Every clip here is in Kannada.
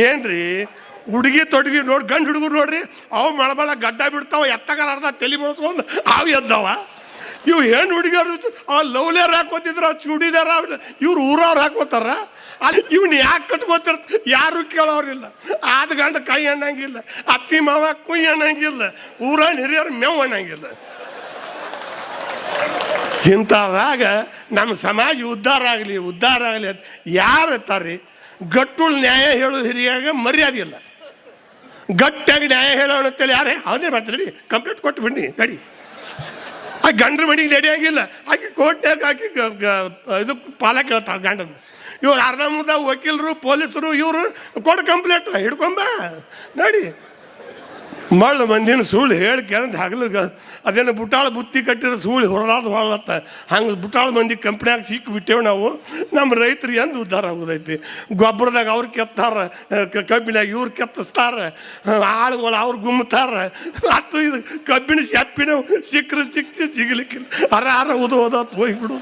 ಏನ್ರಿ? ಹುಡುಗಿ ತೊಡಗಿ ನೋಡಿ, ಗಂಡು ಹುಡುಗರು ನೋಡ್ರಿ, ಅವು ಮಳಬಳ ಗಡ್ಡ ಬಿಡ್ತಾವ, ಎತ್ತಗಾರ ಅರ್ಧ ತಲೆ ಮುಳ್ಸ್ಕೊಂಡು ಅವು ಎದ್ದವ. ಇವು ಹೆಣ್ಣು ಹುಡುಗಿಯರು ಆ ಲವ್ಲೇರ್ ಹಾಕೋತಿದ್ರ ಚೂಡಿದಾರ, ಇವ್ರು ಊರವ್ರು ಹಾಕೋತಾರ ಅಲ್ಲಿ ಇವ್ನ ಯಾಕೆ ಕಟ್ಕೋತಿರ್ ಯಾರು ಕೇಳೋರಿಲ್ಲ. ಆದ ಗಂಡ ಕೈ ಅಣ್ಣಂಗಿಲ್ಲ ಅತ್ತಿ ಮಾವ ಕುಯ್ ಅಣ್ಣಂಗಿಲ್ಲ ಊರ ಹಿರಿಯರು ಮೇವ್ ಅಣ್ಣಂಗಿಲ್ಲ ಇಂಥದಾಗ ನಮ್ಮ ಸಮಾಜ ಉದ್ಧಾರ ಆಗಲಿ ಉದ್ಧಾರ ಆಗಲಿ ಅಂತ ಯಾರು ಇರ್ತಾರೆ ಗಟ್ಟುಳ್ ನ್ಯಾಯ ಹೇಳೋ ಹಿರಿಯಾಗ ಮರ್ಯಾದೆ ಇಲ್ಲ. ಗಟ್ಟಿಯಾಗಿ ನ್ಯಾಯ ಹೇಳೋ ಅಂತೇಳಿ ಯಾರೇ ಅವನೇ ಮಾಡ್ತಾರೆ ಕಂಪ್ಲೇಂಟ್ ಕೊಟ್ಟು ಬಿಡಿ ನಡಿ. ಆ ಗಂಡ್ರ ಮಡಿ ನಡೆಯಂಗಿಲ್ಲ ಆಕೆ ಕೋರ್ಟ್ನಾಗ ಆಕೆ ಇದು ಪಾಲ ಕೇಳ್ತಾಳೆ ಗಂಡನ. ಇವ್ರು ಅರ್ಧ ವಕೀಲರು, ಪೊಲೀಸರು, ಇವರು ಕೊಡು ಕಂಪ್ಲೇಂಟ್ ಹಿಡ್ಕೊಂಬ, ನೋಡಿ. ಮಳ್ಳು ಮಂದಿನ ಸುಳ್ಳು ಹೇಳಿ ಕೆರಂದು ಹಗಲು ಅದೇನು ಬುಟಾಳ ಬುತ್ತಿ ಕಟ್ಟಿರೋ ಸುಳ್ಳು ಹೊರಲಾದ ಹೊರಲತ್ತ. ಹಂಗೆ ಬುಟಾಳ ಮಂದಿ ಕಂಪ್ನ್ಯಾಗ ಸಿಕ್ಕಿ ಬಿಟ್ಟೇವು ನಾವು. ನಮ್ಮ ರೈತರು ಎಂದು ಉದ್ಧಾರ ಆಗೋದೈತಿ. ಗೊಬ್ಬರದಾಗ ಅವ್ರು ಕೆತ್ತಾರ ಕಬ್ಬಿನಾಗ ಇವ್ರು ಕೆತ್ತಿಸ್ತಾರ, ಆಳುಗಳು ಅವ್ರು ಗುಮ್ಮತಾರ. ಅದು ಇದು ಕಬ್ಬಿನ ಶಪ್ಪಿನ ಸಿಕ್ಕರೆ ಸಿಕ್ತಿ ಸಿಗಲಿಕ್ಕೆ ಅರ ಅರ ಉದ ಓದತ್ ಹೋಗ್ಬಿಡು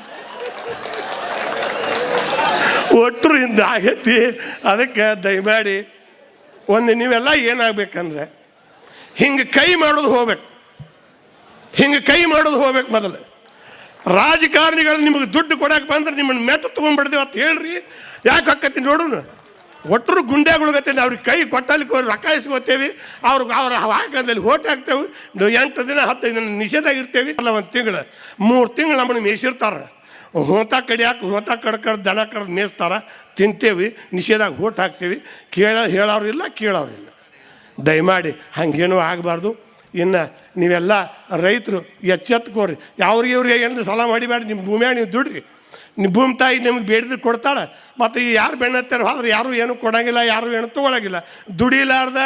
ಒಟ್ಟರು ಹಿಂದೆ ಆಗೈತಿ ಅದಕ್ಕೆ ದಯಮಾಡಿ ಒಂದು ನೀವೆಲ್ಲ ಏನಾಗಬೇಕಂದ್ರೆ ಹಿಂಗೆ ಕೈ ಮಾಡೋದು ಹೋಗ್ಬೇಕು. ಹಿಂಗೆ ಕೈ ಮಾಡೋದು ಹೋಗ್ಬೇಕು ಮೊದಲು. ರಾಜಕಾರಣಿಗಳು ನಿಮಗೆ ದುಡ್ಡು ಕೊಡಕ್ಕೆ ಬಂದ್ರೆ ನಿಮ್ಮನ್ನು ಮೆತ್ತ ತೊಗೊಂಡ್ಬಿಡ್ದೇವೆ ಅಂತ ಹೇಳ್ರಿ. ಯಾಕೆ ಹಾಕತ್ತಿ ನೋಡೋಣ ಒಟ್ಟರು ಗುಂಡ್ಯಾಗಳಿಗತ್ತೆ ಅವ್ರಿಗೆ ಕೈ ಕೊಟ್ಟಲಿಕ್ಕೆ ಅವ್ರು ರೊಕ್ಕ ಇಸ್ಕೋತೇವೆ. ಅವ್ರಿಗೆ ಅವ್ರ ಹಾಕದಲ್ಲಿ ಓಟ್ ಹಾಕ್ತೇವೆ. ಎಂಟು ದಿನ, ಹತ್ತೈದು ದಿನ ನಿಷೇಧ ಇರ್ತೇವೆ. ಅಲ್ಲ ಒಂದು ತಿಂಗಳು, ಮೂರು ತಿಂಗಳು ನಮ್ಮನ್ನು ಮೇಯಿಸಿರ್ತಾರೆ. ಹೋತ ಕಡಿಯಾಕೆ, ಹೋತ ಕಡ್ ಕಡೆ ದನ ಕಡ್ದು ಮೇಯಿಸ್ತಾರೆ. ತಿಂತೇವೆ, ನಿಷೇಧಾಗ ಓಟ್ ಹಾಕ್ತೇವೆ. ಕೇಳ ಹೇಳೋರಿಲ್ಲ ಕೇಳೋರಿಲ್ಲ ದಯಮಾಡಿ ಹಂಗೇನೂ ಆಗಬಾರ್ದು. ಇನ್ನು ನೀವೆಲ್ಲ ರೈತರು ಎಚ್ಚೆತ್ಕೋರಿ ಯಾವ್ರಿಗೆ ಇವ್ರಿಗೆ ಏನು ಸಾಲ ಮಾಡಿಬೇಡಿ ನಿಮ್ಮ ಭೂಮಿಯಾಗ ನೀವು ದುಡ್ರಿ. ನಿಮ್ಮ ಭೂಮಿ ತಾಯಿ ನಿಮ್ಗೆ ಬೇಡಿದ್ರೆ ಕೊಡ್ತಾಳೆ. ಮತ್ತು ಈ ಯಾರು ಬೆಣ್ಣತ್ತಾರೋ ಹೋದ್ರೆ ಯಾರು ಏನೂ ಕೊಡೋಂಗಿಲ್ಲ, ಯಾರು ಏನು ತೊಗೊಳಂಗಿಲ್ಲ. ದುಡಿಲಾರ್ದ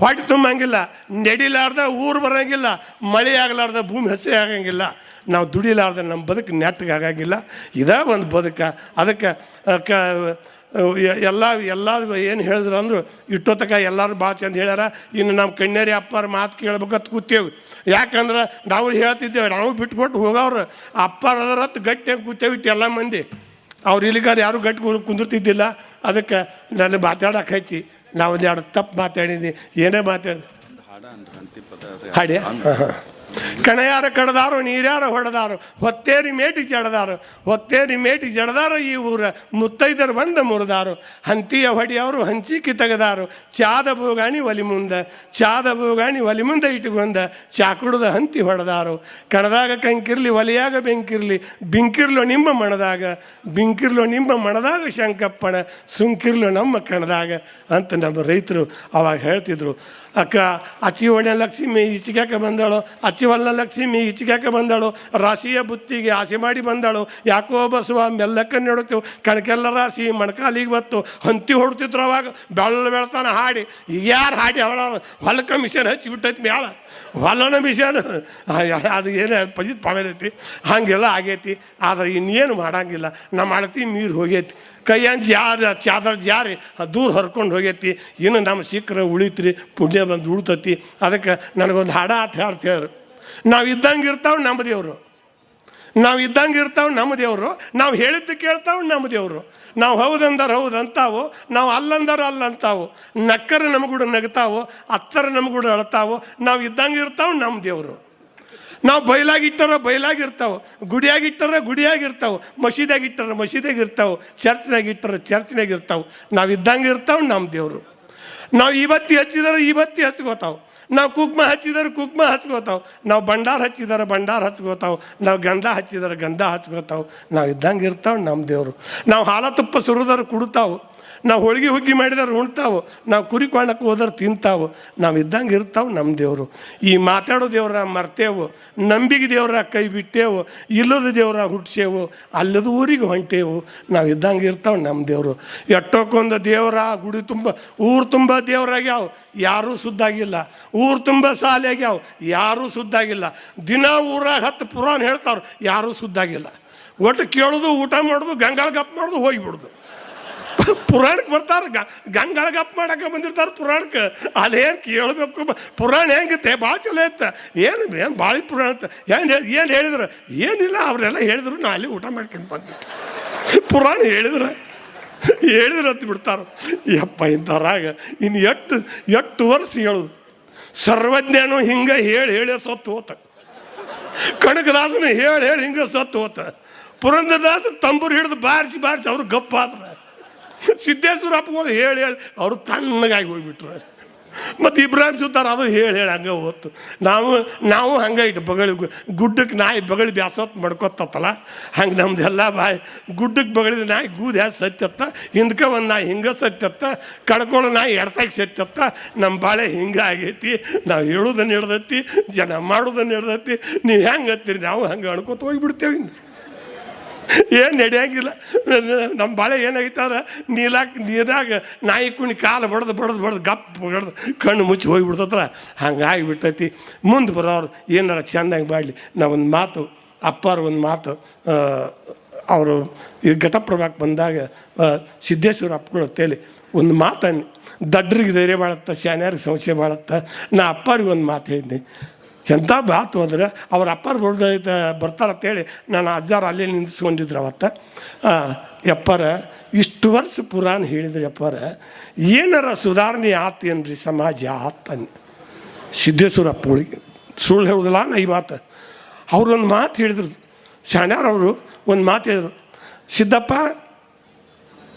ಹೊಟ್ಟೆ ತುಂಬಂಗಿಲ್ಲ, ನಡಿಲಾರ್ದ ಊರು ಬರೋಂಗಿಲ್ಲ, ಮಳೆ ಆಗಲಾರ್ದ ಭೂಮಿ ಹಸಿ ಆಗಂಗಿಲ್ಲ. ನಾವು ದುಡಿಲಾರ್ದ ನಮ್ಮ ಬದುಕು ನೆಟ್ಟಗೆ ಆಗಂಗಿಲ್ಲ. ಇದೇ ಒಂದು ಬದುಕ. ಅದಕ್ಕೆ ಎಲ್ಲ ಎಲ್ಲ ಏನು ಹೇಳಿದ್ರು ಅಂದರು ಇಟ್ಟೋತಕ ಎಲ್ಲರೂ ಭಾಳ ಚಂದ ಹೇಳ್ಯಾರ ಇನ್ನು ನಮ್ಮ ಕಣ್ಣೇರಿ ಅಪ್ಪಾರ ಮಾತು ಕೇಳ್ಬೇಕಂತ ಕೂತೇವು. ಯಾಕಂದ್ರೆ ನಾವು ಹೇಳ್ತಿದ್ದೇವೆ ನಾವು ಬಿಟ್ಕೊಟ್ಟು ಹೋಗವ್ರು ಅಪ್ಪಾರ ಅದರತ್ತು ಗಟ್ಟಿಯಾಗಿ ಕೂತೇವೆ ಇಟ್ಟು ಎಲ್ಲ ಮಂದಿ. ಅವ್ರು ಇಲ್ಲಿಗಾರ ಯಾರು ಗಟ್ಟಿ ಕುಂದ್- ಕುಂದಿರ್ತಿದ್ದಿಲ್ಲ ಅದಕ್ಕೆ ನನ್ನ ಮಾತಾಡಕ್ಕೆ ಹಚ್ಚಿ ನಾವು ಒಂದು ಎರಡು ತಪ್ಪು ಮಾತಾಡಿದ್ವಿ ಏನೇ ಮಾತಾಡಿ ಹಾಡಿ ಕಣಯಾರ ಕಡದಾರು, ನೀರ್ಯಾರ ಹೊಡೆದಾರು, ಹೊತ್ತೇರಿ ಮೇಟಿ ಜಡದಾರು, ಹೊತ್ತೇರಿ ಮೇಟಿ ಜಡದಾರು ಈ ಊರ ಮುತ್ತೈದರು ಬಂದ ಮುರಿದಾರು. ಹಂತಿಯ ಹೊಡಿಯವರು ಹಂಚಿಕಿ ತೆಗೆದಾರು. ಚಾದ ಬೋಗಾಣಿ ಒಲಿ ಮುಂದೆ, ಚಾದ ಬೋಗಾಣಿ ಒಲಿ ಮುಂದೆ ಇಟ್ಟುಕೊಂಡ ಚಾಕುಡದ ಹಂತಿ ಹೊಡೆದಾರು. ಕಣದಾಗ ಕಂಕಿರ್ಲಿ, ಒಲಿಯಾಗ ಬೆಂಕಿರ್ಲಿ, ಬಿಂಕಿರ್ಲು ನಿಮ್ಮ ಮಣದಾಗ, ಬಿಂಕಿರ್ಲು ನಿಮ್ಮ ಮಣದಾಗ ಶಂಕಪ್ಪಣ ಸುಂಕಿರ್ಲು ನಮ್ಮ ಕಣದಾಗ ಅಂತ ನಮ್ಮ ರೈತರು ಅವಾಗ ಹೇಳ್ತಿದ್ರು. ಅಕ್ಕ ಅಚ್ಚಿವಣ್ಣ ಲಕ್ಷ್ಮಿ ಈಚಿಗ್ಯಾಕ ಬಂದಾಳು ಅಚ್ಚಿವಲ್ಲ ಲಕ್ಷ್ಮಿ ಈಚಿಗ್ಯಾಕ ಬಂದಳು? ರಾಶಿಯ ಬುತ್ತಿಗೆ ಆಸೆ ಮಾಡಿ ಬಂದಳು. ಯಾಕೋ ಬಸವ ಮೆಲ್ಲಕ್ಕ ನೋಡುತ್ತೇವೆ ಕಣಕೆಲ್ಲ ರಾಶಿ ಮಣಕಾಲಿಗೆ ಬತ್ತು. ಹಂತಿ ಹೊಡ್ತಿದ್ರು ಅವಾಗ ಬೆಳ್ಳ ಬೆಳ್ತಾನ ಹಾಡಿ. ಯಾರು ಹಾಡಿ ಅವಳ? ಹೊಲಕ್ಕೆ ಮಿಷನ್ ಹಚ್ಚಿ ಬಿಟ್ಟೈತಿ ಮ್ಯಾಳ ಹೊಲನ ಮಿಷನ್. ಅದು ಏನೇ ಪಜಿತ್ ಪಾಮೇಲೈತಿ ಹಾಗೆಲ್ಲ ಆಗೈತಿ. ಆದರೆ ಇನ್ನೇನು ಮಾಡಂಗಿಲ್ಲ. ನಮ್ಮ ಅಳತಿ ನೀರು ಹೋಗೈತಿ. ಕೈಯಂಜ್ ಯಾರು ಚಾದರ್ ಜಾರಿ ದೂರ ಹರ್ಕೊಂಡು ಹೋಗೈತಿ. ಇನ್ನು ನಮ್ಮ ಸಿಕ್ಕರೆ ಉಳಿತ್ರಿ, ಪುಣ್ಯ ಬಂದು ಉಳ್ತತಿ. ಅದಕ್ಕೆ ನನಗೊಂದು ಹಾಡ ಅಂತ ಹೇಳ್ತೇವ್ರು. ನಾವು ಇದ್ದಂಗೆ ಇರ್ತಾವೆ ನಮ್ಮ ದೇವರು. ನಾವು ಇದ್ದಂಗೆ ಇರ್ತಾವೆ ನಮ್ಮ ದೇವರು. ನಾವು ಹೇಳಿದ್ದು ಕೇಳ್ತಾವೆ ನಮ್ಮ ದೇವರು. ನಾವು ಹೌದಂದರು ಹೌದು ಅಂತಾವು ನಾವು ಅಲ್ಲಂದರು ಅಲ್ಲ ಅಂತಾವು ನಕ್ಕರ ನಮಗೂಡ ನಗ್ತಾವು, ಅತ್ತರ ನಮಗೂಡ ಅಳ್ತಾವು. ನಾವು ಇದ್ದಂಗೆ ಇರ್ತಾವೆ ನಮ್ಮ ದೇವರು. ನಾವು ಬಯಲಾಗಿಟ್ಟಾರ ಬಯಲಾಗಿರ್ತಾವೆ ಗುಡಿಯಾಗಿಟ್ಟಾರ ಗುಡಿಯಾಗಿರ್ತಾವೆ. ಮಸೀದಾಗಿಟ್ಟಾರ ಮಸೀದಾಗಿರ್ತಾವೆ ಮಸೀದಿಯಾಗ ಚರ್ಚ್ನಾಗಿರ್ತಾವೆ. ನಾವು ಇದ್ದಂಗೆ ಇರ್ತಾವೆ ನಮ್ಮ ದೇವರು. ನಾವು ಇವತ್ತಿ ಹಚ್ಚಿದಾರೆ ಇವತ್ತಿ ಹಚ್ಕೋತಾವೆ. ನಾವು ಕುಕ್ಮ ಹಚ್ಚಿದಾರೆ ಕುಕ್ಮ ಹಚ್ಕೋತಾವೆ. ನಾವು ಭಂಡಾರ ಹಚ್ಚಿದಾರೆ ಭಂಡಾರ ಹಚ್ಕೋತಾವೆ. ನಾವು ಗಂಧ ಹಚ್ಚಿದಾರೆ ಗಂಧ ಹಚ್ಕೋತಾವೆ. ನಾವು ಇದ್ದಂಗೆ ಇರ್ತಾವೆ ನಮ್ಮ ದೇವರು. ನಾವು ಹಾಲ ತುಪ್ಪ ಸುರಿದಾರೆ ಕುಡ್ತಾವೆ. ನಾವು ಹೋಳಿಗೆ ಹುಗ್ಗಿ ಮಾಡಿದಾರೆ ಉಣ್ತಾವು. ನಾವು ಕುರಿ ಕಾಣಕ್ಕೆ ಹೋದ್ರೆ ತಿಂತಾವು. ನಾವು ಇದ್ದಂಗೆ ಇರ್ತಾವೆ ನಮ್ಮ ದೇವರು. ಈ ಮಾತಾಡೋ ದೇವ್ರ ಮರ್ತೇವು. ನಂಬಿಕೆ ದೇವ್ರ ಕೈ ಬಿಟ್ಟೇವು. ಇಲ್ಲದ ದೇವ್ರ ಹುಟ್ಸೇವು. ಅಲ್ಲದ ಊರಿಗೆ ಹೊಂಟೇವು. ನಾವು ಇದ್ದಂಗೆ ಇರ್ತಾವೆ ನಮ್ಮ ದೇವರು. ಎಟ್ಟೋಕೊಂದು ದೇವರ ಗುಡಿ ತುಂಬ, ಊರು ತುಂಬ ದೇವ್ರಾಗ್ಯಾವ. ಯಾರೂ ಸುದ್ದಾಗಿಲ್ಲ. ಊರು ತುಂಬ ಸಾಲೆ ಆಗ್ಯಾವ ಯಾರೂ ಸುದ್ದಾಗಿಲ್ಲ. ದಿನ ಊರಾಗ ಹತ್ತು ಪುರಾಣ ಹೇಳ್ತಾವ್ರು, ಯಾರೂ ಸುದ್ದಾಗಿಲ್ಲ. ಒಟ್ಟು ಕೇಳೋದು, ಊಟ ಮಾಡೋದು, ಗಂಗಾಳ ಗಪ್ ಮಾಡೋದು, ಹೋಗಿಬಿಡೋದು. ಪುರಾಣಕ್ಕೆ ಬರ್ತಾರೆ. ಗಂಗಾಳ ಗಪ್ಪ ಮಾಡಕ್ಕೆ ಬಂದಿರ್ತಾರೆ ಪುರಾಣಕ್ಕೆ. ಅಲ್ಲೇನು ಕೇಳಬೇಕು? ಪುರಾಣ ಹೆಂಗಿತ್ತೆ ಭಾಳ ಚಲೋ ಇತ್ತು ಏನು ಏನು ಭಾಳ ಪುರಾಣ ಇತ್ತು ಏನು ಏನು ಹೇಳಿದ್ರು? ಏನಿಲ್ಲ, ಅವರೆಲ್ಲ ಹೇಳಿದ್ರು, ನಾ ಅಲ್ಲಿ ಊಟ ಮಾಡ್ಕೊಂಡು ಬಂದ್ಬಿಟ್ಟು. ಪುರಾಣ ಹೇಳಿದ್ರು? ಹೇಳಿದ್ರೆ ಅಂತ ಬಿಡ್ತಾರೆ? ಯಪ್ಪ, ಇಂಥವ್ರಾಗ ಇನ್ನು ಎಷ್ಟು ಎಷ್ಟು ವರ್ಷ ಹೇಳೋದು? ಸರ್ವಜ್ಞನು ಹಿಂಗೆ ಹೇಳಿ ಹೇಳಿ ಸತ್ತು ಹೋತ. ಕನಕದಾಸನು ಹೇಳಿ ಹೇಳಿ ಹಿಂಗೆ ಸತ್ತು ಹೋತ. ಪುರಂದರದಾಸ ತಂಬೂರು ಹಿಡಿದು ಬಾರಿಸಿ ಬಾರಿಸಿ, ಅವ್ರು ಗಪ್ಪಾದ್ರೆ. ಸಿದ್ದೇಶ್ವರ ಅಪ್ಪಗಳು ಹೇಳಿ ಹೇಳಿ ಅವರು ತಣ್ಣಗಾಗಿ ಹೋಗ್ಬಿಟ್ರು. ಮತ್ತು ಇಬ್ರಾಹಿಂ ಸುತ್ತಾರ ಅದು ಹೇಳಿ ಹೇಳಿ ಹಂಗೆ ಹೋತು. ನಾವು ನಾವು ಹಂಗೆ ಇಟ್ಟು ಬಗಳಿ ಗುಡ್ಡಕ್ಕೆ ನಾಯಿ ಬಗಳಿ ಬ್ಯಾಸೋತ್ ಮಾಡ್ಕೊತತ್ತಲ್ಲ ಹಂಗೆ ನಮ್ದು ಎಲ್ಲ ಬಾಯಿ ಗುಡ್ಡಕ್ಕೆ ಬಗಳಿದ ನಾಯಿ ಗೂದು ಹ್ಯಾ ಸತ್ಯತ್ತ, ಹಿಂದ್ಕ ಒಂದು ನಾಯಿ ಹಿಂಗೆ ಸತ್ಯತ್ತ, ಕಡ್ಕೊಂಡು ನಾಯಿ ಎಡ್ತಾಗಿ ಸತ್ಯತ್ತ ನಮ್ಮ ಬಾಳೆ ಹಿಂಗೆ ಆಗೈತಿ, ನಾವು ಹೇಳೋದನ್ನು ಹಿಡ್ದೈತಿ, ಜನ ಮಾಡೋದನ್ನು ಹಿಡ್ದತಿ, ನೀವು ಹೆಂಗೆ ಹತ್ತೀರಿ, ನಾವು ಹಂಗೆ ಅಣ್ಕೋತ ಹೋಗಿಬಿಡ್ತೇವೆ ಏನು ನಡೆಯಂಗಿಲ್ಲ. ನಮ್ಮ ಬಾಳೆ ಏನಾಗಿತ್ತದ ನೀಲಾಕ್ ನೀರಾಗ ನಾಯಿ ಕುಣಿ ಕಾಲು ಬಡ್ದು ಬಡ್ದು ಬಡ್ದು ಗಪ್ ಬಡ್ದು ಕಣ್ಣು ಮುಚ್ಚಿ ಹೋಗಿಬಿಡ್ತತ್ರ ಹಂಗಾಗಿ ಬಿಡ್ತೈತಿ. ಮುಂದೆ ಬರೋರು ಏನಾರ ಚೆಂದಾಗಿ ಮಾಡಲಿ. ಒಂದು ಮಾತು, ಅಪ್ಪಾರ ಒಂದು ಮಾತು ಅವರು ಈ ಘಟಪ್ರಭಾಕ್ಕೆ ಬಂದಾಗ ಸಿದ್ದೇಶ್ವರ ಅಪ್ಪಗಳು ತೇಲಿ ಒಂದು ಮಾತನ್ನು. ದಡ್ರಿಗೆ ಧೈರ್ಯ ಮಾಡತ್ತ ಶಾನ್ಯಾರಿಗೆ ಸಂಶಯ ಮಾಡತ್ತ ನಾ ಅಪ್ಪಾರಿಗೆ ಒಂದು ಮಾತು ಹೇಳಿದ್ದೆ ಎಂಥ ಬಾತು ಅಂದರೆ ಅವ್ರ ಅಪ್ಪಾರ ಬರ್ದೈತೆ ಬರ್ತಾರಂತೇಳಿ ನಾನು ಅಜ್ಜಾರು ಅಲ್ಲೇ ನಿಂದಿಸ್ಕೊಂಡಿದ್ರು ಅವತ್ತ. ಅಪ್ಪರ ಇಷ್ಟು ವರ್ಷ ಪುರಾಣ ಹೇಳಿದ್ರಿ ಯಪ್ಪಾರ, ಏನಾರ ಸುಧಾರಣೆ ಆತೇನ್ರಿ ಸಮಾಜ ಆತಂದು ಸಿದ್ದೇಶ್ವರ ಅಪ್ಪಗಳಿಗೆ ಸುಳ್ಳು ಹೇಳುದಿಲ್ಲ ನಾ ಈ ಮಾತು. ಅವ್ರು ಒಂದು ಮಾತು ಹೇಳಿದ್ರು. ಶಾಣ್ಯಾರವರು ಒಂದು ಮಾತು ಹೇಳಿದ್ರು. ಸಿದ್ದಪ್ಪ,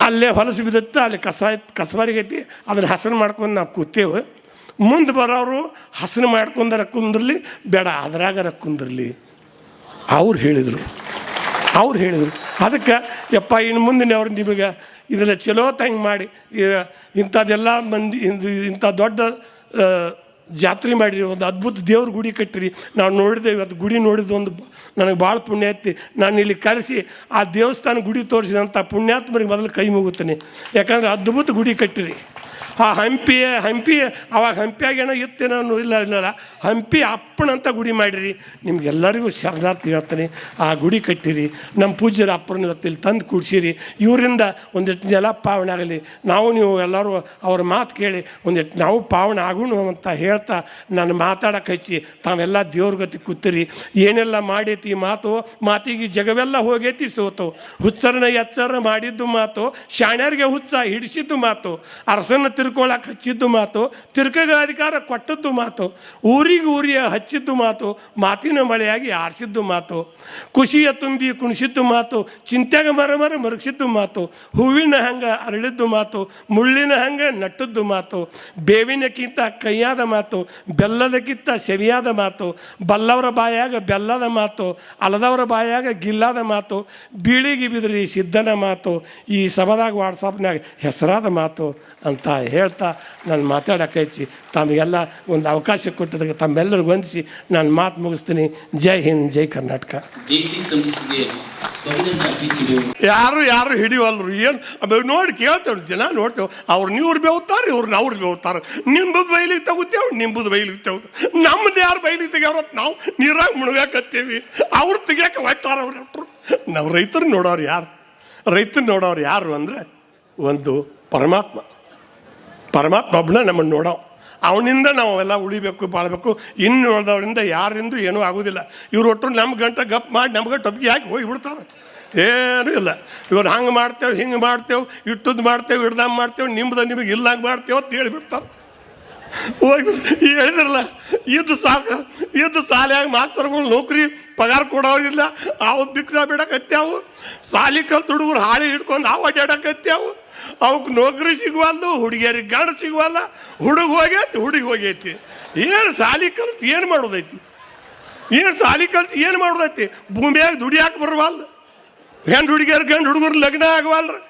ಅಲ್ಲೇ ಹೊಲಸು ಬಿದ್ದತ್ತೆ ಅಲ್ಲಿ ಕಸ ಕಸಬಾರಿಗೈತಿ ಅದನ್ನು ಹಸನ್ ಮಾಡ್ಕೊಂಡು ನಾವು ಕೂತೇವೆ. ಮುಂದೆ ಬರೋರು ಹಸನ ಮಾಡ್ಕೊಂಡಾರ ಕುಂದಿರಲಿ, ಬೇಡ, ಅದ್ರಾಗ ಕುಂದಿರಲಿ. ಅವ್ರು ಹೇಳಿದರು. ಅವ್ರು ಹೇಳಿದರು. ಅದಕ್ಕೆ, ಯಪ್ಪ, ಇನ್ನು ಮುಂದಿನ ಅವ್ರು ನಿಮಗೆ ಇದೆಲ್ಲ ಚಲೋ ತಂಗೆ ಮಾಡಿ ಇಂಥದ್ದೆಲ್ಲ ಮಂದಿ ಇಂಥ ದೊಡ್ಡ ಜಾತ್ರೆ ಮಾಡಿರಿ, ಒಂದು ಅದ್ಭುತ ದೇವ್ರ ಗುಡಿ ಕಟ್ಟಿರಿ. ನಾವು ನೋಡಿದೆ ಇವತ್ತು ಗುಡಿ ನೋಡಿದ ಒಂದು ನನಗೆ ಭಾಳ ಪುಣ್ಯ ಐತಿ. ನಾನು ಇಲ್ಲಿ ಕರೆಸಿ, ಆ ದೇವಸ್ಥಾನ ಗುಡಿ ತೋರಿಸಿದಂಥ ಪುಣ್ಯಾತ್ಮರಿಗೆ ಮೊದಲು ಕೈ ಮುಗುತ್ತೇನೆ. ಯಾಕಂದ್ರೆ ಅದ್ಭುತ ಗುಡಿ ಕಟ್ಟಿರಿ. ಆ ಹಂಪಿ ಹಂಪಿ ಅವಾಗ ಹಂಪಿಯಾಗೇನೋ ಇತ್ತೇನೋ ಇಲ್ಲ ಇಲ್ಲ ಹಂಪಿ ಅಪ್ಪನಂತ ಗುಡಿ ಮಾಡಿರಿ. ನಿಮ್ಗೆಲ್ಲರಿಗೂ ಶರಣಾರ್ಥಿ ಹೇಳ್ತೀನಿ. ಆ ಗುಡಿ ಕಟ್ಟಿರಿ. ನಮ್ಮ ಪೂಜ್ಯರ ಅಪ್ಪನ ಇವತ್ತಿಲ್ಲಿ ತಂದು ಕೂಡ್ಸಿರಿ. ಇವರಿಂದ ಒಂದಿಷ್ಟು ಜಲ ಪಾವನೆ ಆಗಲಿ. ನಾವು ನೀವು ಎಲ್ಲರೂ ಅವ್ರ ಮಾತು ಕೇಳಿ ಒಂದಿಷ್ಟು ನಾವು ಪಾವನೆ ಆಗೋಣ ಅಂತ ಹೇಳ್ತಾ ನಾನು ಮಾತಾಡಕ್ಕೆ ಹಚ್ಚಿ ತಾವೆಲ್ಲ ದೇವ್ರ ಗತಿ ಕೂತಿರಿ. ಏನೆಲ್ಲ ಮಾಡೈತಿ ಮಾತು? ಮಾತಿಗೆ ಜಗವೆಲ್ಲ ಹೋಗೈತಿ ಸೋತು. ಹುಚ್ಚರನ್ನ ಎಚ್ಚರ ಮಾಡಿದ್ದು ಮಾತು. ಶಾಣ್ಯರಿಗೆ ಹುಚ್ಚ ಹಿಡಿಸಿದ್ದು ಮಾತು. ಅರಸನ್ನ ತಿರ್ಕೊಳಕ್ಕೆ ಹಚ್ಚಿದ್ದು ಮಾತು, ತಿರ್ಕಗಳ ಅಧಿಕಾರ ಕೊಟ್ಟದ್ದು ಮಾತು, ಊರಿಗೆ ಊರಿಯ ಹಚ್ಚಿದ್ದು ಮಾತು, ಮಾತಿನ ಮಳೆಯಾಗಿ ಆರಿಸಿದ್ದು ಮಾತು, ಖುಷಿಯ ತುಂಬಿ ಕುಣಿಸಿದ್ದು ಮಾತು ಚಿಂತ್ಯಾಗ ಮರ ಮರ ಮರಗಿಸಿದ್ದು ಮಾತು, ಹೂವಿನ ಹಂಗೆ ಅರಳಿದ್ದು ಮಾತು, ಮುಳ್ಳಿನ ಹಂಗೆ ನಟ್ಟದ್ದು ಮಾತು, ಬೇವಿನಕ್ಕಿಂತ ಕೈಯಾದ ಮಾತು, ಬೆಲ್ಲದಕ್ಕಿಂತ ಸೆವಿಯಾದ ಮಾತು, ಬಲ್ಲವರ ಬಾಯಾಗ ಬೆಲ್ಲದ ಮಾತು, ಅಲದವರ ಬಾಯಾಗ ಗಿಲ್ಲಾದ ಮಾತು, ಬೀಳಿಗೆ ಬಿದ್ರಿ ಸಿದ್ಧನ ಮಾತು, ಈ ಸಭಾದಾಗ ವಾಟ್ಸಪ್ನಾಗ ಹೆಸರಾದ ಮಾತು ಅಂತ ಹೇಳ್ತಾ ನಾನು ಮಾತಾಡೋಕೆ ಹೆಚ್ಚಿ ತಮಗೆಲ್ಲ ಒಂದು ಅವಕಾಶ ಕೊಟ್ಟದಕ್ಕೆ ತಮ್ಮೆಲ್ಲರಿಗೂ ವಂದಿಸಿ ನಾನು ಮಾತು ಮುಗಿಸ್ತೀನಿ. ಜೈ ಹಿಂದ್ ಜೈ ಕರ್ನಾಟಕ. ಯಾರು ಯಾರು ಹಿಡಿವಲ್ರು? ಏನು ಆಮೇಲೆ ನೋಡಿ ಕೇಳ್ತೇವೆ ಜನ ನೋಡ್ತೇವೆ ಅವ್ರು ನೀವ್ರು ಬೇವ್ತಾರೆ ಇವ್ರನ್ನ ಅವ್ರು ಬೇವ್ತಾರೆ. ನಿಂಬದ ಬೈಲಿಗೆ ತಗೋತೇವೆ ನಿಂಬುದ ಬೈಲಿಗೆ ತಗುತ್ತೆ. ನಮ್ಮದು ಯಾರು ಬೈಲಿಗೆ ತೆಗ್ಯಾರ ನಾವು ನೀರಾಗ ಮುಳುಗಾಕತ್ತೀವಿ ಅವ್ರು ತೆಗಿಯಕ್ಕೆ ಹೊಟ್ಟಾರ ಅವ್ರು ಹೊಟ್ಟರು ನಾವು ರೈತರು ನೋಡೋರು ಯಾರು? ರೈತರು ನೋಡೋರು ಯಾರು ಅಂದರೆ ಒಂದು ಪರಮಾತ್ಮ. ಪರಮಾತ್ಮ ಒಬ್ಬನ ನಮ್ಮನ್ನು ನೋಡೋ ಅವನಿಂದ ನಾವು ಅವೆಲ್ಲ ಉಳಿಬೇಕು, ಬಾಳಬೇಕು. ಇನ್ನು ನೋಡಿದವರಿಂದ ಯಾರಿಂದ ಏನೂ ಆಗೋದಿಲ್ಲ. ಇವ್ರು ಒಟ್ಟು ನಮ್ಮ ಗಂಟ ಗಪ್ ಮಾಡಿ ನಮ್ಗೆ ಟೊಬ್ಗೆ ಹಾಕಿ ಹೋಗಿ ಬಿಡ್ತಾರೆ. ಏನೂ ಇಲ್ಲ. ಇವ್ರು ಹಂಗೆ ಮಾಡ್ತೇವೆ, ಹಿಂಗೆ ಮಾಡ್ತೇವೆ ಇಟ್ಟದ್ದು ಮಾಡ್ತೇವೆ ಹಿಡ್ದಂಗೆ ಮಾಡ್ತೇವೆ, ನಿಮ್ದು ನಿಮಗೆ ಇಲ್ಲಂಗೆ ಮಾಡ್ತೇವೆ ಅಂತ ಹೇಳಿಬಿಡ್ತಾರೆ ಹೋಗಿ ಹೇಳಿದ್ರಲ್ಲ, ಇದ್ದು ಸಾಕು, ಇದ್ದು ಸಾಲಿಯಾಗಿ ಮಾಸ್ತರ್ಗಳು ನೌಕರಿ ಪಗಾರ ಕೊಡೋರಿಲ್ಲ, ಅವು ಭಿಕ್ಷ ಬಿಡಕತ್ಯಾವು. ಸಾಲಿ ಕಲ್ತು ಹುಡುಗರು ಹಾಳಿ ಹಿಡ್ಕೊಂಡು ಅವು ಅಡ್ಡಾಡಕತ್ಯಾವು ಅವಕ್ಕೆ ನೌಕರಿ ಸಿಗುವಲ್ದು, ಹುಡುಗಿಯರಿಗೆ ಗಂಡ ಸಿಗುವಲ್ಲ, ಹುಡುಗ ಹೋಗೈತಿ, ಹುಡುಗಿ ಹೋಗೈತಿ. ಏನು ಸಾಲಿ ಕಲ್ತು ಏನು ಮಾಡೋದೈತಿ? ಏನು ಸಾಲಿ ಕಲ್ತು ಏನು ಮಾಡೋದೈತಿ? ಭೂಮಿಯಾಗ ದುಡಿಯಾಕೆ ಬರವಲ್ದು. ಹೆಣ್ಣು ಹುಡುಗಿಯರು ಗಂಡು ಹುಡುಗರು ಲಗ್ನ ಆಗವಲ್ರಿ.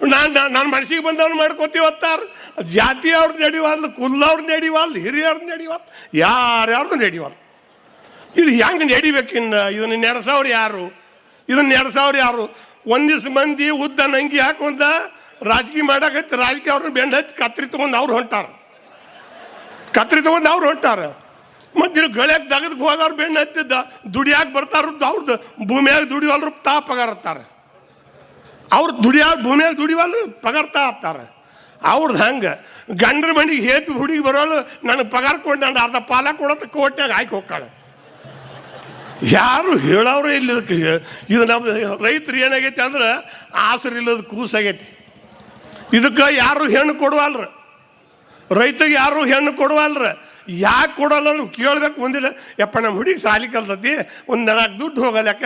ನಾನು ನನ್ನ ಮನಸ್ಸಿಗೆ ಬಂದವ್ನು ಮಾಡ್ಕೋತೀವತ್ತಾರ ಜಾತಿ ಅವ್ರದ್ದು ನಡಿವಲ್ದು ಕುಲ್ಲವ್ರದ್ದು ನಡಿವಲ್ದು ಹಿರಿಯವ್ರದ್ದು ಯಾರು ಯಾರ್ಯಾರ್ದು ನಡಿವಲ್ದು ಇದು ಹೆಂಗೆ ನಡಿಬೇಕು ಇನ್ನು? ಇದನ್ನ ನೆಡ್ಸವ್ರು ಯಾರು? ಇದನ್ನ ನೆಡ್ಸವ್ರು ಯಾರು? ಒಂದಿವ್ಸ ಮಂದಿ ಉದ್ದ ನಂಗಿ ಹಾಕೊಂಡ ರಾಜಕೀಯ ಮಾಡಕತ್ತಿ ರಾಜಕೀಯ ಅವ್ರನ್ನ ಬೆಂಡ್ ಹಚ್ಚಿ ಕತ್ರಿ ತೊಗೊಂಡು ಅವ್ರು ಹೊಂಟಾರ. ಕತ್ರಿ ತೊಗೊಂಡು ಅವ್ರು ಹೊಂಟಾರ. ಮತ್ತು ಇಲ್ಲಿ ಗಳಕ್ಕೆ ದಗದಕ್ಕೆ ಹೋದವ್ರು ಬೆಣ್ಣೆ ಹತ್ತಿದ್ದ ದುಡಿಯಾಕೆ ಬರ್ತಾರದ್ದು ಅವ್ರದ್ದು ಭೂಮಿಯಾಗ ದುಡಿಯೋಲ್ರು ತಾ ಪಗಾರತ್ತಾರೆ ಅವ್ರು ದುಡಿಯ ಭೂಮಿಯಾಗ ದುಡಿವಲ್ಲ ಪಗಾರ್ತ ಆಗ್ತಾರೆ. ಅವ್ರದ್ದು ಹಂಗೆ. ಗಂಡ್ರ ಮನೆಗೆ ಹೇತು ಹುಡುಗಿ ಬರೋಳು ನನಗೆ ಪಗಾರ ಕೊಟ್ಟು ನಾನು ಅರ್ಧ ಪಾಲ ಕೊಡೋದು ಕೋಟ್ನಾಗ ಹಾಕಿ ಹೋಗ್ತಾಳೆ. ಯಾರು ಹೇಳೋರು ಇಲ್ಲ ಇದು ನಮ್ಮ ರೈತರು ಏನಾಗೈತಿ ಅಂದ್ರೆ ಆಸರಿ ಇಲ್ಲದ ಕೂಸಾಗೈತಿ ಇದಕ್ಕೆ ಯಾರು ಹೆಣ್ಣು ಕೊಡುವಲ್ರ? ರೈತಗೆ ಯಾರು ಹೆಣ್ಣು ಕೊಡುವಲ್ರ? ಯಾಕೆ ಕೊಡಲ್ಲ ಕೇಳ್ಬೇಕು ಒಂದಿಲ್ಲ ಯಪ್ಪ ನಮ್ಮ ಹುಡುಗಿ ಸಾಲಿ ಕಲ್ತತಿ, ಒಂದು ನಾಲ್ಕು ದುಡ್ಡು ಹೋಗಲಕ್ಕ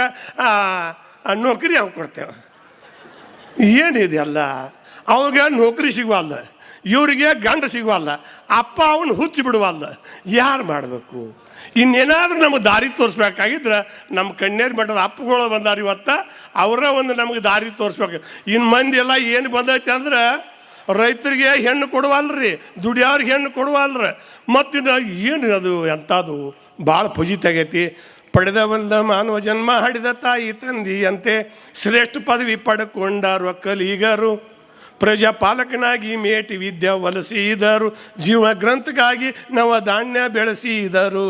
ನೌಕರಿ ಅವ್ನು ಕೊಡ್ತೇವೆ. ಏನಿದೆ ಅಲ್ಲ? ಅವ್ರಿಗೆ ನೌಕರಿ ಸಿಗುವಲ್ಲ, ಇವರಿಗೆ ಗಂಡ ಸಿಗುವಲ್ಲ, ಅಪ್ಪ ಅವನು ಹುಚ್ಚಿ ಬಿಡುವಲ್ಲ. ಯಾರು ಮಾಡಬೇಕು? ಇನ್ನೇನಾದರೂ ನಮಗೆ ದಾರಿ ತೋರಿಸ್ಬೇಕಾಗಿದ್ರೆ ನಮ್ಮ ಕಣ್ಣೇರು ಮಠದ ಅಪ್ಪಗಳು ಬಂದಾರ ಇವತ್ತ, ಅವರ ಒಂದು ನಮಗೆ ದಾರಿ ತೋರಿಸ್ಬೇಕು. ಇನ್ನು ಮಂದಿ ಎಲ್ಲ ಏನು ಬಂದೈತೆ ಅಂದ್ರೆ, ರೈತರಿಗೆ ಹೆಣ್ಣು ಕೊಡುವಲ್ರಿ ದುಡಿಯೋರಿಗೆ ಹೆಣ್ಣು ಕೊಡುವಲ್ರಿ. ಮತ್ತಿನ್ನು ಏನು ಅದು ಎಂಥದ್ದು ಭಾಳ ಫಜಿತಾಗೈತಿ ಪಡೆದ ಬಂದ ಮಾನವ ಜನ್ಮ ಹಡಿದ ತಾಯಿ ತಂದಿಯಂತೆ ಶ್ರೇಷ್ಠ ಪದವಿ ಪಡ್ಕೊಂಡಾರು ಕಲಿಗರು ಪ್ರಜಾಪಾಲಕನಾಗಿ ಮೇಟಿ ವಿದ್ಯೆ ವಲಸಿದರು ಜೀವ ಗ್ರಂಥಕ್ಕಾಗಿ ನವ ಧಾನ್ಯ ಬೆಳೆಸಿದರು.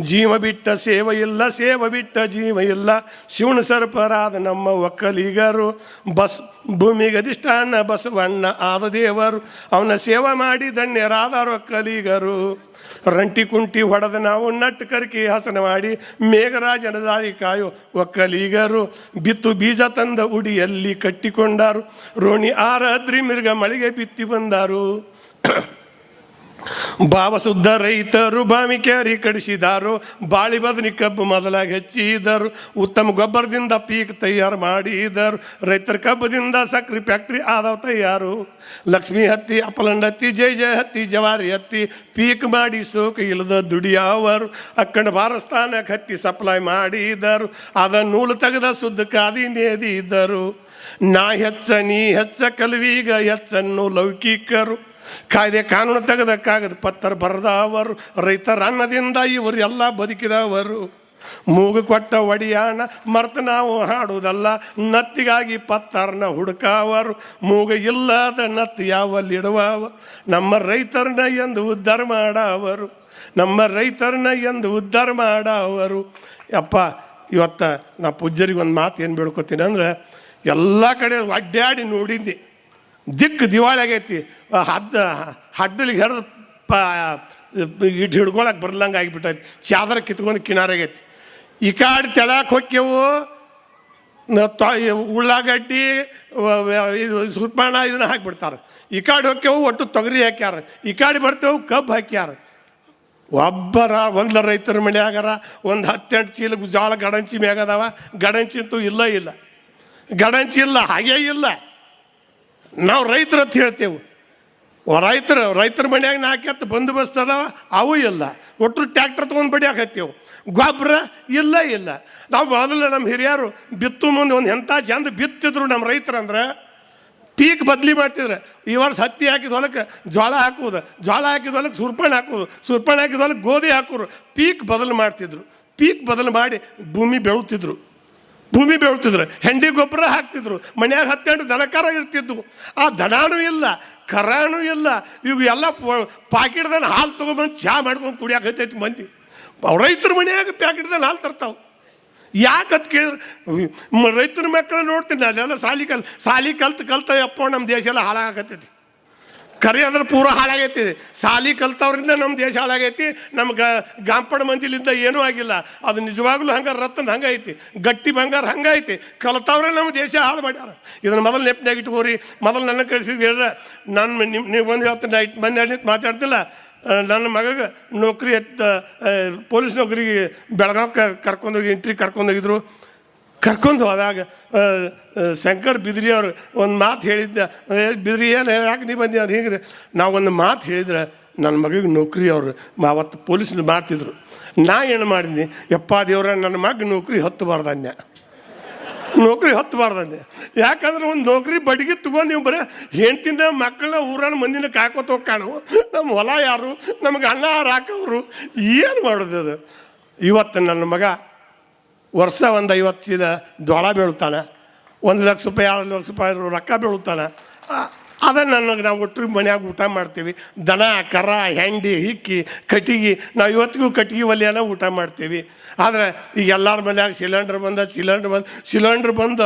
ಜೀವ ಬಿಟ್ಟ ಸೇವ ಇಲ್ಲ, ಸೇವ ಬಿಟ್ಟ ಜೀವ ಇಲ್ಲ. ಶಿವನ ಸರ್ಪರಾದ ನಮ್ಮ ಒಕ್ಕಲಿಗರು, ಬಸ್ ಭೂಮಿಗೆ ಅಧಿಷ್ಠಾನ ಬಸವಣ್ಣ ಆದ ದೇವರು. ಅವನ ಸೇವೆ ಮಾಡಿ ಧನ್ಯರಾದರು ಒಕ್ಕಲಿಗರು. ರಂಟಿ ಕುಂಟಿ ಹೊಡೆದ ನಾವು ನಟ್ಟು ಕರ್ಕಿ ಹಾಸನ ಮಾಡಿ ಮೇಘರಾಜನ ದಾರಿ ಕಾಯೋ ಒಕ್ಕಲಿಗರು. ಬಿತ್ತು ಬೀಜ ತಂದ ಉಡಿಯಲ್ಲಿ ಕಟ್ಟಿಕೊಂಡಾರು. ರೋಣಿ ಆರದ್ರಿ ಮಿರ್ಗ ಮಳಿಗೆ ಬಿತ್ತಿ ಬಂದಾರು. ಭಾವ ರೈತರು ರೈತರು ಕೇರಿ ಕಡಿಸಿದಾರು, ಬಾಳಿ ಬದನಿ ಕಬ್ಬು ಮೊದಲಾಗಿ ಹೆಚ್ಚಿದರು, ಉತ್ತಮ ಗೊಬ್ಬರದಿಂದ ಪೀಕ್ ತಯಾರು ಮಾಡಿದರು, ರೈತರ ಕಬ್ಬದಿಂದ ಸಕ್ರೆ ಫ್ಯಾಕ್ಟ್ರಿ ಆದವ ತಯಾರು. ಲಕ್ಷ್ಮಿ ಹತ್ತಿ, ಅಪಲಂಡ ಹತ್ತಿ, ಜೈ ಜಯ ಹತ್ತಿ, ಜವಾರಿ ಹತ್ತಿ, ಪೀಕ್ ಮಾಡಿ ಸೋಕ ಇಲ್ಲದ ದುಡಿಯವರು ಅಕ್ಕಂಡ ಭಾರಸ್ಥಾನಕ್ಕೆ ಹತ್ತಿ ಸಪ್ಲೈ ಮಾಡಿದರು ಅದ ನೂಲು ತೆಗೆದ ಸುದ್ದ ಕಾದಿ ನೇದಿದ್ದರು ನಾ ಹೆಚ್ಚ, ನೀ ಹೆಚ್ಚ, ಕಲ್ವೀಗ ಹೆಚ್ಚನ್ನು ಲೌಕಿಕರು ಕಾಯ್ದೆ ಕಾನೂನು ತೆಗೆದಕ್ಕಾಗದು. ಪತ್ತರ ಬರೆದವರು ರೈತರ ಅನ್ನದಿಂದ ಇವರು ಎಲ್ಲ ಬದುಕಿದವರು. ಮೂಗು ಕೊಟ್ಟ ಒಡಿಯಾಣ ಮರ್ತ ನಾವು ಹಾಡುವುದಲ್ಲ, ನತ್ತಿಗಾಗಿ ಪತ್ತರ್ನ ಹುಡುಕವರು. ಮೂಗು ಇಲ್ಲದ ನತ್ತು ಯಾವಲ್ಲಿಡುವವ ನಮ್ಮ ರೈತರನ್ನ ಎಂದು ಉದ್ಧಾರ ಮಾಡವರು. ನಮ್ಮ ರೈತರನ್ನ ಎಂದು ಉದ್ಧಾರ ಮಾಡವರು. ಅಪ್ಪ ಇವತ್ತ ನಾ ಪೂಜ್ಯರಿಗೆ ಒಂದು ಮಾತು ಏನು ಬೇಡ್ಕೊತೀನಿ ಅಂದ್ರೆ, ಎಲ್ಲ ಕಡೆ ಅಡ್ಡಾಡಿ ನೋಡಿದ್ದೆ. ದಿಕ್ಕು ದಿವಾಳಿ ಆಗೈತಿ. ಹದ್ದ, ಹಡ್ಡಲಿಗೆ ಹರಿದು ಪ ಇಟ್ಟು ಹಿಡ್ಕೊಳಕ್ಕೆ ಬರ್ಲಂಗೆ ಆಗಿಬಿಟ್ಟೈತಿ. ಚಾದರ ಕಿತ್ಕೊಂಡು ಕಿನಾರಾಗೈತಿ ಈ ಕಾಡು ತೆಳಕ್ಕೆ ಹೊಕ್ಕೆವು ಉಳ್ಳಾಗಡ್ಡಿ ಇದು ಸುರ್ಪಾಣ ಇದನ್ನ ಹಾಕಿಬಿಡ್ತಾರೆ. ಈ ಕಾಡು ಹೊಕ್ಕೆವು, ಒಟ್ಟು ತೊಗರಿ ಹಾಕ್ಯಾರ. ಈ ಕಾಡು ಬರ್ತೇವು, ಕಬ್ಬು ಹಾಕ್ಯಾರ. ಒಬ್ಬರ ಒಂದು ರೈತರ ಮನೆಯಾಗಾರ, ಒಂದು ಹತ್ತೆಂಟು ಚೀಲ ಜೋಳ ಗಡಂಚಿ ಮ್ಯಾಗದಾವ ಗಡಂಚಿ ಅಂತೂ ಇಲ್ಲ ಇಲ್ಲ. ಗಡಂಚಿ ಇಲ್ಲ, ಹಾಗೇ ಇಲ್ಲ. ನಾವು ರೈತರ ಅಂತ ಹೇಳ್ತೇವೆ. ರೈತರು, ರೈತರ ಮನೆಯಾಗ ನಾಲ್ಕು ಎತ್ತ ಬಂದೋಬಸ್ತ್ ಅದಾವ, ಅವು ಇಲ್ಲ. ಒಟ್ಟು ಟ್ಯಾಕ್ಟರ್ ತೊಗೊಂಡು ಬಡಿಯಾಕ ಹತ್ತೇವು. ಗೊಬ್ಬರ ಇಲ್ಲ ಇಲ್ಲ. ನಾವು ಮೊದಲು ನಮ್ಮ ಹಿರಿಯರು ಬಿತ್ತು ಮುಂದೆ ಒಂದು ಎಂಥ ಚಂದ ಬಿತ್ತಿದ್ರು ನಮ್ಮ ರೈತರಂದ್ರೆ ಪೀಕ್ ಬದಲಿ ಮಾಡ್ತಿದ್ರು. ಈ ವರ್ಷ ಹತ್ತಿ ಹಾಕಿದ ಹೊಲಕ್ಕೆ ಜೋಳ ಹಾಕುವುದು, ಜ್ವಾಳ ಹಾಕಿದ ಹೊಲಕ್ಕೆ ಸುರ್ಪಣೆ ಹಾಕೋದು ಸುರ್ಪಣೆ ಹಾಕಿದ ಹೊಲಕ್ಕೆ ಗೋಧಿ ಹಾಕೋರು ಪೀಕ್ ಬದಲು ಮಾಡ್ತಿದ್ರು. ಪೀಕ್ ಬದಲು ಮಾಡಿ ಭೂಮಿ ಬೆಳುತ್ತಿದ್ರು ಭೂಮಿ ಬೆಳ್ತಿದ್ರು, ಹೆಂಡಿ ಗೊಬ್ಬರ ಹಾಕ್ತಿದ್ರು, ಮನ್ಯಾಗ ಹತ್ತೆಂಟು ದನಕರ ಇರ್ತಿದ್ವು. ಆ ದನಾನೂ ಇಲ್ಲ, ಕರಾನೂ ಇಲ್ಲ, ಇವು ಎಲ್ಲ ಪಾಕಿಟ್ದಲ್ಲಿ ಹಾಲು ತೊಗೊಂಬಂದು ಚಹಾ ಮಾಡ್ಕೊಂಡು ಕುಡಿಯಾಕೈತೈತಿ ಮಂದಿ. ರೈತರ ಮನ್ಯಾಗ ಪ್ಯಾಕೆಟ್ದಲ್ಲಿ ಹಾಲು ತರ್ತಾವೆ. ಯಾಕೆ ಅಂತ ಕೇಳಿದ್ರೆ? ರೈತರ ಮಕ್ಕಳು ನೋಡ್ತೀನಿ, ಅಲ್ಲೆಲ್ಲ ಸಾಲಿ ಕಲ್, ಸಾಲಿ ಕಲ್ತು ಕಲ್ತ ಯಪ್ಪ ನಮ್ಮ ದೇಶ ಎಲ್ಲ ಹಾಳಾಗತ್ತೈತಿ ಕರೆ ಅಂದ್ರೆ ಪೂರ ಹಾಳಾಗೈತಿ. ಸಾಲಿ ಕಲ್ತವ್ರಿಂದ ನಮ್ಮ ದೇಶ ಹಾಳಾಗೈತಿ. ನಮ್ಗೆ ಗಾಂಪಡ ಮಂದಿಲಿಂದ ಏನೂ ಆಗಿಲ್ಲ. ಅದು ನಿಜವಾಗ್ಲೂ ಹಂಗೆ ರತ್ನ ಹಂಗೈತಿ ಗಟ್ಟಿ ಬಂಗಾರ ಹಂಗೈತಿ ಕಲ್ತವ್ರೆ ನಮ್ಮ ದೇಶ ಹಾಳು ಮಾಡ್ಯಾರ. ಇದನ್ನು ಮೊದಲು ನೆಪ್ಪಿನಾಗ ಇಟ್ಕೋರಿ. ಮೊದಲು ನನ್ನ ಕಳಿಸಿದ್ರೆ ನಾನು ನಿಮ್ಮ ನೀವು ಬಂದು ಹೇಳ್ತೀನಿ ನೈಟ್ ಮಂದಿ ನಿಂತು ಮಾತಾಡ್ತಿಲ್ಲ. ನನ್ನ ಮಗಗೆ ನೌಕರಿ ಎತ್ತ ಪೊಲೀಸ್ ನೌಕರಿಗೆ ಬೆಳಗಾವಿ ಕರ್ಕೊಂಡೋಗಿ, ಎಂಟ್ರಿ ಕರ್ಕೊಂಡೋಗಿದ್ರು. ಕರ್ಕೊಂಡು ಹೋದಾಗ ಶಂಕರ್ ಬಿದ್ರಿ ಅವರು ಒಂದು ಮಾತು ಹೇಳಿದ್ದ ಬಿದ್ರಿ, ಏನು ಯಾಕೆ ನೀ ಬಂದಿ ಅದು ಹೀಗೆ ನಾವು ಒಂದು ಮಾತು ಹೇಳಿದ್ರೆ ನನ್ನ ಮಗಿಗೆ ನೌಕರಿ ಅವರು. ಅವತ್ತು ಪೊಲೀಸ್ನ ಮಾಡ್ತಿದ್ರು. ನಾ ಏನು ಮಾಡಿದ್ನಿ? ಯಪ್ಪ ದೇವ್ರ ನನ್ನ ಮಗ ನೌಕರಿ ಹತ್ತಬಾರ್ದು ಅಂದೆ ನೌಕರಿ ಹತ್ತಬಾರ್ದಂದೆ. ಯಾಕಂದ್ರೆ ಒಂದು ನೌಕರಿ ಬಡಿಗೆ ತಗೊಂಡು ನೀವು ಬರೀ ಹೆಂಡ್ತಿನ ಮಕ್ಕಳನ್ನ ಊರನ್ನ ಮಂದಿನ ಕಾಯ್ಕೋತ ಕಾಣವು ನಮ್ಮ ಹೊಲ ಯಾರು? ನಮ್ಗೆ ಅನ್ನ ಹಾಕೋರು ಏನು ಮಾಡೋದು ಅದು? ಇವತ್ತು ನನ್ನ ಮಗ ವರ್ಷ ಒಂದು ಐವತ್ತು ಸೀದ ಜೋಳ ಬೀಳ್ತಾನೆ ಒಂದು ಲಕ್ಷ ರೂಪಾಯಿ, ಎರಡು ಲಕ್ಷ ರೂಪಾಯಿ ರೊಕ್ಕ ಬೀಳ್ತಾನೆ ಅದನ್ನು ನನಗೆ ನಾವು ಒಟ್ಟು ಮನ್ಯಾಗ ಊಟ ಮಾಡ್ತೀವಿ. ದನ, ಕರ, ಹೆಂಡಿ, ಹಿಕ್ಕಿ, ಕಟ್ಟಿಗೆ, ನಾವು ಇವತ್ತಿಗೂ ಕಟ್ಟಿಗೆ ಒಲೆಯನ್ನ ಊಟ ಮಾಡ್ತೀವಿ. ಆದರೆ ಈಗ ಎಲ್ಲರ ಮನ್ಯಾಗ ಸಿಲಿಂಡ್ರ್ ಬಂದ ಸಿಲಿಂಡ್ರ್ ಬಂದ ಸಿಲಿಂಡ್ರ್ ಬಂದ,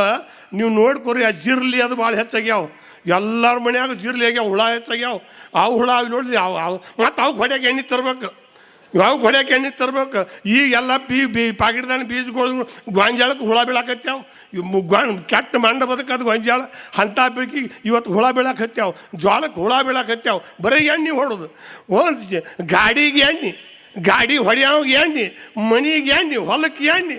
ನೀವು ನೋಡ್ಕೊರಿ ಆ ಜಿರ್ಲಿ ಅದು ಭಾಳ ಹೆಚ್ಚಾಗ್ಯಾವ. ಎಲ್ಲರ ಮನ್ಯಾಗ ಜಿರ್ಲಿ ಆಗ್ಯಾವ ಹುಳ ಹೆಚ್ಚಾಗ್ಯಾವ. ಆ ಹುಳ ನೋಡ್ರಿ, ಅವು ಅವು, ಮತ್ತು ಅವು ಹೊಡೆಯಾಗ ಎಣ್ಣೆ ತರ್ಬೇಕು. ಯಾವ ಹೊಡ್ಯಾಕೆ ಎಣ್ಣೆ ತರಬೇಕು. ಈಗೆಲ್ಲ ಬೀ ಬೀ ಪಾಕಿಟ್ದಾನ ಬೀಜಗಳು ಗೊಂಜಾಳಕ್ಕೆ ಹುಳ ಬೀಳಾಕತ್ಯಾವ. ಇವು ಕೆಟ್ಟ ಮಂಡ ಬದುಕದು ಗೊಂಜಾಳ, ಅಂಥ ಬೆಳಕಿ ಇವತ್ತು ಹುಳ ಬೀಳಾಕತ್ಯಾವ. ಜ್ವಾಳಕ್ಕೆ ಹುಳ ಬೀಳಾಕತ್ಯಾವ. ಬರೀ ಎಣ್ಣೆ ಹೊಡೋದು. ಒಂದು ಗಾಡಿಗೆ ಎಣ್ಣೆ, ಗಾಡಿ ಹೊಡೆಯೋಗೆ ಎಣ್ಣೆ, ಮನೆಗೆ ಎಣ್ಣೆ, ಹೊಲಕ್ಕೆ ಎಣ್ಣೆ.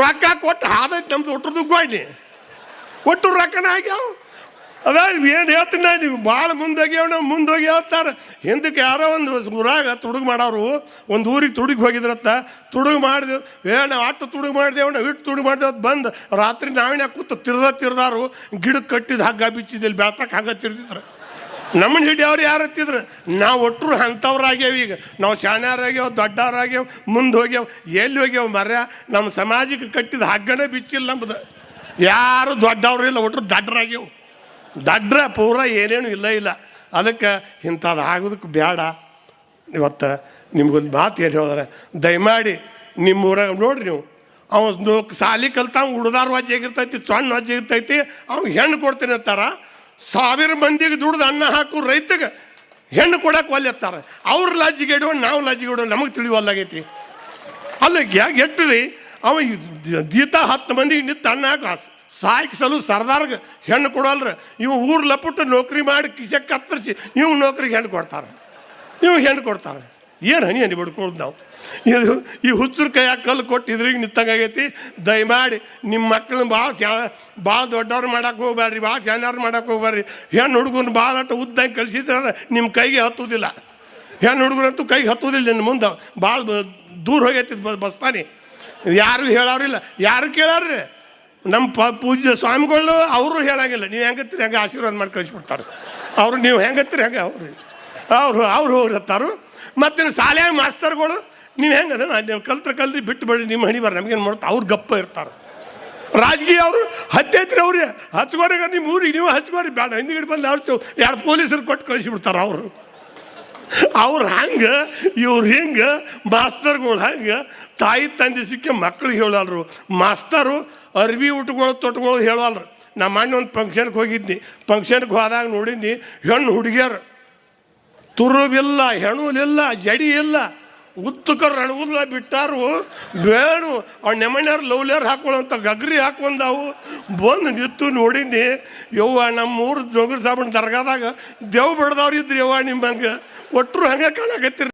ರೊಕ್ಕ ಕೊಟ್ಟು ಹಾದೈತೆ ನಮ್ದು ಒಟ್ಟರದು ಗೋಣಿ ಒಟ್ಟು ರೊಕ್ಕನ ಆಗ್ಯಾವ? ಅದ ಏನು ಹೇಳ್ತೀನಿ ನಾನು, ನೀವು ಭಾಳ ಮುಂದೋಗ್ಯಾವ ನಾವು ಮುಂದೋಗಿ ಹೇಳ್ತಾರೆ. ಹಿಂದಕ್ಕೆ ಯಾರೋ ಒಂದು ಊರಾಗ ತುಡುಗು ಮಾಡೋರು, ಒಂದು ಊರಿಗೆ ತುಡುಗಿ ಹೋಗಿದ್ರತ್ತ, ತುಡುಗು ಮಾಡಿದೆವು ಏ, ನಾವು ಅಟ್ಟು ತುಡುಗು ಮಾಡಿದೆವು, ನಾವು ಇಟ್ಟು ತುಡುಗು ಮಾಡಿದೆ ಅದು ಬಂದು ರಾತ್ರಿ ನಾವಿನ ಕೂತು ತಿರ್ದ ತಿರ್ದಾರು ಗಿಡಕ್ಕೆ ಕಟ್ಟಿದ ಹಗ್ಗ ಬಿಚ್ಚಿದ್ದಿಲ್ಲ, ಬೆಳ್ತಕ್ಕೆ ಹಗ್ಗ ತಿರ್ದಿದ್ರು. ನಮ್ಮನ್ನ ಹಿಡಿಯವ್ರು ಯಾರು ಹತ್ತಿದ್ರು? ನಾವು ಒಟ್ಟರು ಅಂಥವ್ರಾಗ್ಯಾವ ಈಗ. ನಾವು ಶಾಣ್ಯಾರಾಗ್ಯಾವ ದೊಡ್ಡವ್ರಾಗ್ಯಾವ ಮುಂದೆ ಹೋಗ್ಯಾವ ಎಲ್ಲಿ ಹೋಗ್ಯಾವ ಮರ್ಯ ನಮ್ಮ ಸಮಾಜಕ್ಕೆ ಕಟ್ಟಿದ ಹಗ್ಗನೇ ಬಿಚ್ಚಿಲ್ಲ ನಮ್ದು. ಯಾರು ದೊಡ್ಡವ್ರು ಇಲ್ಲ ಒಟ್ಟರು ದಡ್ಡರಾಗ್ಯಾವ ದಡ್ರ ಪೂರ ಏನೇನು ಇಲ್ಲ ಇಲ್ಲ. ಅದಕ್ಕೆ ಇಂಥದ್ದು ಆಗೋದಕ್ಕೆ ಬೇಡ ಇವತ್ತು ನಿಮ್ಗೊಂದು ಮಾತು ಏನು ಹೇಳಿದ್ರೆ, ದಯಮಾಡಿ ನಿಮ್ಮ ಊರಾಗ ನೋಡ್ರಿ ನೀವು ಅವನು ಸಾಲಿ ಕಲ್ತ ಉಡ್ದಾರ ವಾಜ್ ಆಗಿರ್ತೈತಿ ಸಣ್ಣ ವಾಜಿ ಆಗಿರ್ತೈತಿ ಅವ್ನು ಹೆಣ್ಣು ಕೊಡ್ತೀನಿ ಅಂತಾರ. ಸಾವಿರ ಮಂದಿಗೆ ದುಡ್ದು ಅನ್ನ ಹಾಕು ರೈತಗೆ ಹೆಣ್ಣು ಕೊಡಕ್ಕೆ ಒಲ್ಲೆತ್ತಾರೆ ಅವ್ರ ಲಾಜಿಗೆ ಇಡೋ ನಾವು ಲಾಜಿಗೆ ಇಡೋ ನಮಗೆ ತಿಳಿವಲ್ಲಾಗೈತಿ. ಅಲ್ಲ ಗ್ಯಾಗ್ ರೀ ಅವ ದೀತಾ ಹತ್ತು ಮಂದಿಗೆ ನಿಂತು ಅನ್ನ ಹಾಕ ಸಲು ಸರ್ದಾರ್ಗೆ ಹೆಣ್ಣು ಕೊಡಲ್ರ. ಇವು ಊರು ಲಪುಟ್ಟು ನೌಕರಿ ಮಾಡಿ ಕಿಸೆ ಕತ್ತರಿಸಿ ಇವು ನೌಕರಿಗೆ ಹೆಣ್ಣು ಕೊಡ್ತಾರೆ. ಇವು ಹೆಣ್ಣು ಕೊಡ್ತಾರೆ. ಏನು ಹನಿ ಹನಿ ಬಿಡ್ಕೊಳ್ದು ನಾವು? ಇದು ಈ ಹುಚ್ಚರು ಕೈಯಾಗ ಕಲ್ಲು ಕೊಟ್ಟು ಇದ್ರಿಗೆ ನಿಂತಂಗಾಗೈತಿ. ದಯಮಾಡಿ ನಿಮ್ಮ ಮಕ್ಕಳನ್ನ ಭಾಳ ಚಾ ಭಾಳ ದೊಡ್ಡವ್ರು ಮಾಡಕ್ಕೆ ಹೋಗ್ಬೇಡ್ರಿ ಭಾಳ ಚೆನ್ನಾರು ಮಾಡಕ್ಕೆ ಹೋಗ್ಬೇಡ್ರಿ ಹೆಣ್ಣು ಹುಡುಗನ ಭಾಳ ಅಟ್ಟ ಉದ್ದಂಗೆ ಕಲಿಸಿದ್ರೆ ನಿಮ್ಮ ಕೈಗೆ ಹತ್ತುವುದಿಲ್ಲ ಹೆಣ್ಣು ಹುಡುಗರಂತೂ ಕೈಗೆ ಹತ್ತುವುದಿಲ್ಲ ನಿನ್ನ ಮುಂದೆ. ಭಾಳ ದೂರ ಹೋಗೈತಿ ಬಸ್ತಾನಿ. ಯಾರು ಹೇಳೋರಿಲ್ಲ. ಯಾರು ಕೇಳಾರ್ರಿ? ನಮ್ಮ ಪ ಪೂಜ್ಯ ಸ್ವಾಮಿಗಳು ಅವರು ಹೇಳಂಗಿಲ್ಲ. ನೀವು ಹೆಂಗತ್ತೀರಿ? ಹೆಂಗೆ ಆಶೀರ್ವಾದ ಮಾಡಿ ಕಳಿಸ್ಬಿಡ್ತಾರೆ. ಅವರು ನೀವು ಹೆಂಗತ್ತೀರಿ? ಹೆಂಗೆ ಅವರು. ಅವರು, ಅವ್ರು ಹೋಗಿರ್ತಾರು ಮತ್ತು ಶಾಲೆಯ ಮಾಸ್ತರ್ಗಳು, ನೀವು ಹೆಂಗದ ನೀವು ಕಲ್ತ್ರ ಕಲ್ರಿ, ಬಿಟ್ಟು ಬಿಡಿ ನಿಮ್ಮ ಹಣಿ ಬರ ನಮಗೇನು ಮಾಡ್ತಾ ಅವ್ರು ಗಪ್ಪ ಇರ್ತಾರೆ. ರಾಜಕೀಯ ಅವರು ಹತ್ತೈತ್ರಿ ಅವ್ರಿಗೆ ಹಚ್ಕೋರಿಗೆ ನಿಮ್ಮ ಊರಿಗೆ ನೀವು ಹಚ್ಕೋರಿ ಬೇಡ ಹಿಂದ್ಗಡೆ ಬಂದು ಅವ್ರು ಎರಡು ಪೊಲೀಸರು ಕೊಟ್ಟು ಕಳಿಸಿಬಿಡ್ತಾರೆ ಅವರು. ಅವ್ರು ಹಂಗೆ, ಇವ್ರು ಹಿಂಗೆ, ಮಾಸ್ತರ್ಗಳು ಹಂಗೆ, ತಾಯಿ ತಂದೆ ಸಿಕ್ಕಿ ಮಕ್ಳಿಗೆ ಹೇಳಲ್ರು. ಮಾಸ್ತರು ಅರ್ವಿ ಊಟಗಳು ತೊಟ್ಗಳು ಹೇಳಲ್ರು. ನಮ್ಮ ಅಣ್ಣ ಒಂದು ಫಂಕ್ಷನ್ಗೆ ಹೋಗಿದ್ನಿ. ಫಂಕ್ಷನ್ಗೆ ಹೋದಾಗ ನೋಡಿದ್ನಿ, ಹೆಣ್ಣು ಹುಡುಗಿಯರು. ತುರುಬಿಲ್ಲ ಹೆಣುಲಿಲ್ಲ ಜಡಿ ಇಲ್ಲ ಉತ್ತಕ ರಣಗುಲ್ಲ ಬಿಟ್ಟಾರು, ಬೇಣು, ಆ ನೆಮಣ್ಯಾರು ಲವ್ಲಿಯರ್ ಹಾಕೊಳ್ಳೋಂಥ ಗಗ್ರಿ ಹಾಕೊಂಡವು ಬಂದು ನಿತ್ತು ನೋಡಿದ್ನಿ, ಯವ್ವ ನಮ್ಮ ಊರು ಜೋಗರ್ ಸಾಬಣ್ಣ ದರ್ಗಾದಾಗ ದೇವ್ ಬಡ್ದವ್ರು ಇದ್ರಿ ಯವ್ವ ನಿಮ್ಮಂಗೆ. ಒಟ್ಟರು ಹಂಗೆ ಕಾಣಕತ್ತಿರಿ